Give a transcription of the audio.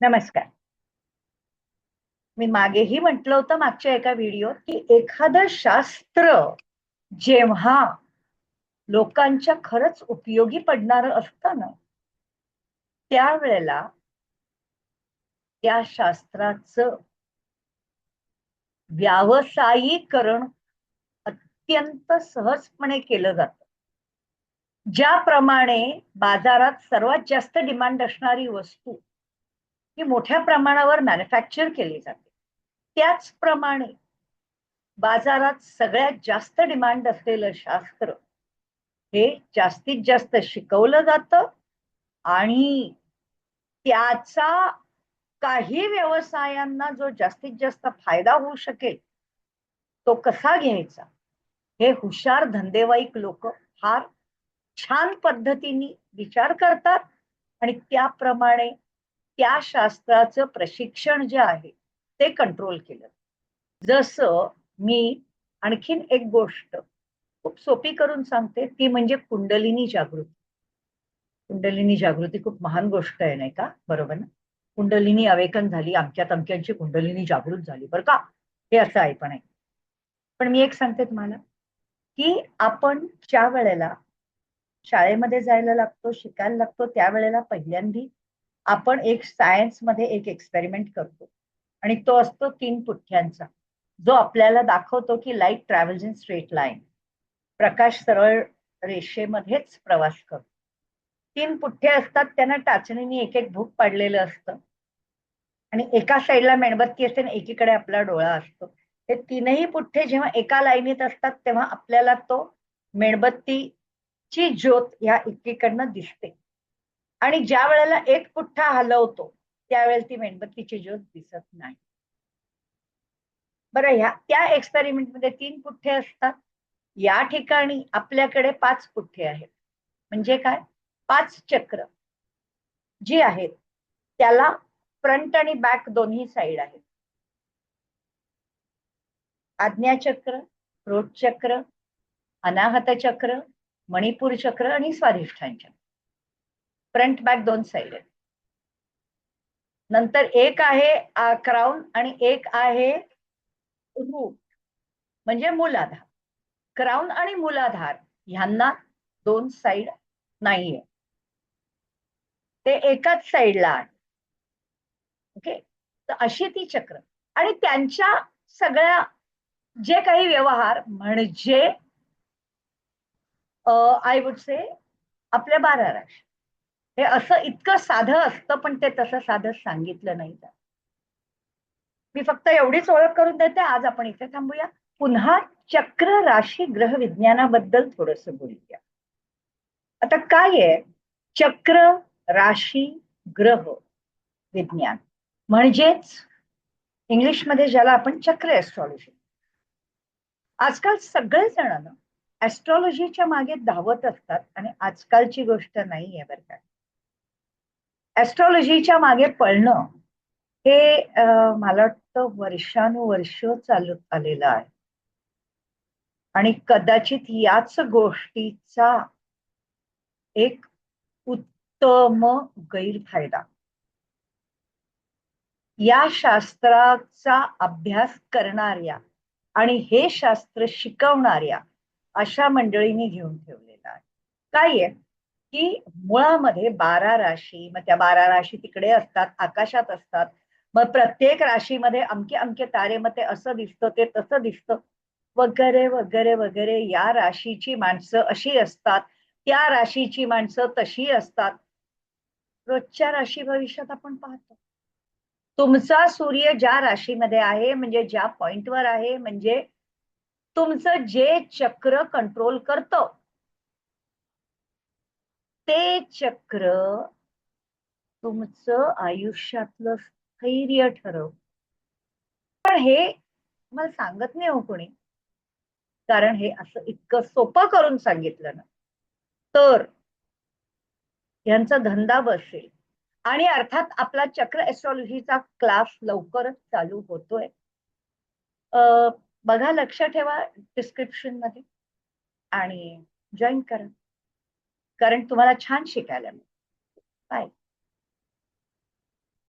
नमस्कार. मी मागेही म्हटलं होतं मागच्या एका व्हिडिओत की एखादं शास्त्र जेव्हा लोकांच्या खरंच उपयोगी पडणार असतं ना त्यावेळेला त्या शास्त्राचं व्यावसायीकरण अत्यंत सहजपणे केलं जातं. ज्याप्रमाणे बाजारात सर्वात जास्त डिमांड असणारी वस्तू ही मोठ्या प्रमाणावर मॅन्युफॅक्चर केली जाते. त्याचप्रमाणे बाजारात सगळ्यात जास्त डिमांड असलेलं शास्त्र हे जास्तीत जास्त शिकवलं जातं आणि त्याचा काही व्यवसायांना जो जास्तीत जास्त फायदा होऊ शकेल तो कसा घ्यायचा? हे हुशार धंदेवाईक लोक फार छान पद्धतीने विचार करतात आणि त्याप्रमाणे त्या शास्त्राचं प्रशिक्षण जे आहे ते कंट्रोल केलं. जसं मी आणखीन एक गोष्ट खूप सोपी करून सांगते ती म्हणजे कुंडलिनी जागृती. कुंडलिनी जागृती खूप महान गोष्ट आहे नाही का? बरोबर ना? कुंडलिनी अवेकन झाली अमक्यात अमक्यांची कुंडलिनी जागृत झाली बरं का? हे असं आहे पण आहे. पण मी एक सांगते तुम्हाला की आपण ज्या वेळेला शाळेमध्ये जायला लागतो शिकायला लागतो त्यावेळेला पहिल्यांदी आपण एक सायन्समध्ये एक एक्सपेरिमेंट करतो. आणि तो असतो तीन पुठ्यांचा जो आपल्याला दाखवतो की light travels in straight line प्रकाश सरळ रेषेमध्येच प्रवास करतो. तीन पुठ्ठे असतात त्यांना टाचणीने एक एक भूक पाडलेलं असतं. आणि एका साईडला मेणबत्ती असते आणि एकीकडे आपला डोळा असतो. हे तीनही पुठ्ठे जेव्हा एका लाईनीत असतात तेव्हा आपल्याला तो मेणबत्तीची ज्योत ह्या एकीकडनं दिसते. आणि ज्या वेळेला एक पुठ्ठा हलवतो त्यावेळेला ती मेणबत्तीची ज्योत दिसत नाही. बरं ह्या त्या एक्सपेरिमेंटमध्ये तीन पुठ्ठे असतात. या ठिकाणी आपल्याकडे पाच पुठ्ठे आहेत. म्हणजे काय? पाच चक्र जी आहेत त्याला फ्रंट आणि बॅक दोन्ही साईड आहेत. आज्ञाचक्र रोटचक्र चक्र अनाहत चक्र मणिपूर चक्र आणि स्वाधिष्ठान चक्र. फ्रंट बॅक दोन साईड आहेत. नंतर एक आहे क्राऊन आणि एक आहे रूट म्हणजे मुलाधार. क्राऊन आणि मुलाधार ह्यांना दोन साईड नाहीये. ते एकाच साईडला आहे. ओके? तर अशी ती चक्र. आणि त्यांच्या सगळ्या जे काही व्यवहार म्हणजे आय वुड से आपल्या बारा राशी. हे असं इतकं साधं असतं पण ते तसं साधं सांगितलं नाही जात. मी फक्त एवढीच ओळख करून देते आज आपण इथे थांबूया. पुन्हा चक्र राशी ग्रह विज्ञानाबद्दल थोडस बोलूया. आता काय आहे? चक्र राशी ग्रह विज्ञान. म्हणजेच इंग्लिशमध्ये ज्याला आपण चक्र एस्ट्रॉलॉजी आजकाल सगळेजण ऍस्ट्रॉलॉजीच्या मागे धावत असतात आणि आजकालची गोष्ट नाही आहे बरं का. ऍस्ट्रॉलॉजीच्या मागे पळणं हे मला वाटतं वर्षानुवर्ष चालत आलेलं आहे. आणि कदाचित याच गोष्टीचा एक उत्तम गैरफायदा. या शास्त्राचा अभ्यास करणाऱ्या आणि हे शास्त्र शिकवणाऱ्या अशा मंडळींनी घेऊन ठेवलेलं आहे. काय आहे? की मुळामध्ये बारा राशी मग त्या बारा राशी तिकडे असतात आकाशात असतात. मग प्रत्येक राशीमध्ये अमके अमके तारे मग ते असं दिसतं ते तसं दिसतं. वगैरे वगैरे वगैरे या राशीची माणसं अशी असतात. त्या राशीची माणसं तशी असतात. रोजच्या राशी भविष्यात आपण पाहतो. तुमचा सूर्य ज्या राशीमध्ये आहे म्हणजे ज्या पॉइंटवर आहे म्हणजे तुमचं जे चक्र कंट्रोल करतं ते चक्र तुमचं आयुष्यातलं स्थैर्य ठरव. पण हे मला सांगत नाही हो कोणी. कारण हे असं इतकं सोपं करून सांगितलं ना. तर यांचा धंदा बसेल. आणि अर्थात आपला चक्र एस्ट्रॉलॉजीचा क्लास लवकरच चालू होतोय. बघा लक्ष ठेवा डिस्क्रिप्शनमध्ये. आणि जॉईन करा. कारण तुम्हाला छान शिकायला मिळेल. बाय